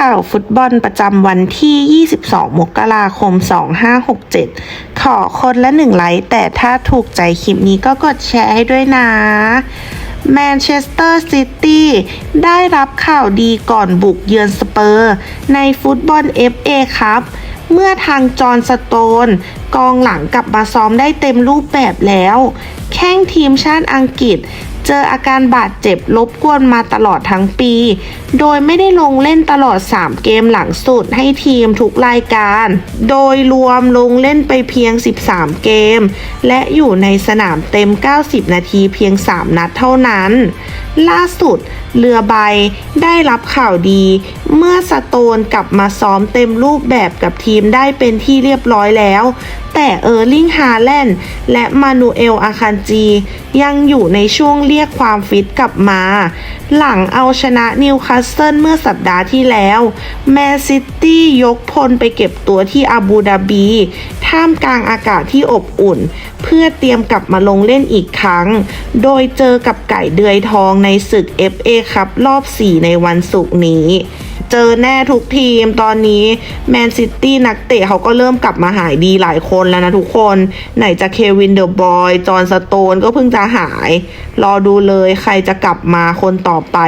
ข่าวฟุตบอลประจำวันที่ 22 มกราคม 2567 ขอคนละหนึ่งไลค์แต่ถ้าถูกใจคลิปนี้ก็กดแชร์ให้ด้วยนะแมนเชสเตอร์ซิตี้ได้รับข่าวดีก่อนบุกเยือนสเปอร์ ในฟุตบอล FA ครับ เมื่อทางจอห์นสโตน กองหลังกลับมาซ้อมได้เต็มรูปแบบแล้ว แข้งทีมชาติอังกฤษ เจออาการบาดเจ็บรบกวนมาตลอดทั้งปี โดยไม่ได้ลงเล่นตลอด 3 เกมหลังสุดให้ทีมทุกรายการ โดยรวมลงเล่นไปเพียง 13 เกม และอยู่ในสนามเต็ม 90 นาทีเพียง 3 นัดเท่านั้นล่าสุด เรือใบได้รับข่าวดี เมื่อสโตนกลับมาซ้อมเต็มรูปแบบกับทีมได้เป็นที่เรียบร้อยแล้ว แต่เออร์ลิงฮาแลนด์และมานูเอลอาคันจี ยังอยู่ในช่วงเรียกความฟิตกลับมา หลังเอาชนะนิวคาสเซิลเมื่อสัปดาห์ที่แล้ว แมนซิตี้ยกพลไปเก็บตัวที่อาบูดาบี ท่ามกลางอากาศที่อบอุ่น เพื่อเตรียมกลับมาลงเล่นอีกครั้ง โดยเจอกับไก่เดือยทองในศึก FA ครับรอบ 4 ในวันศุกร์นี้ เจอแน่ทุกทีมตอนนี้แมนซิตี้นักเตะเขาก็เริ่มกลับมาหายดีหลายคนแล้วนะทุกคน ไหนจะเควินเดอะบอย จอห์นสโตนก็เพิ่งจะหาย รอดูเลยใครจะกลับมาคนต่อไป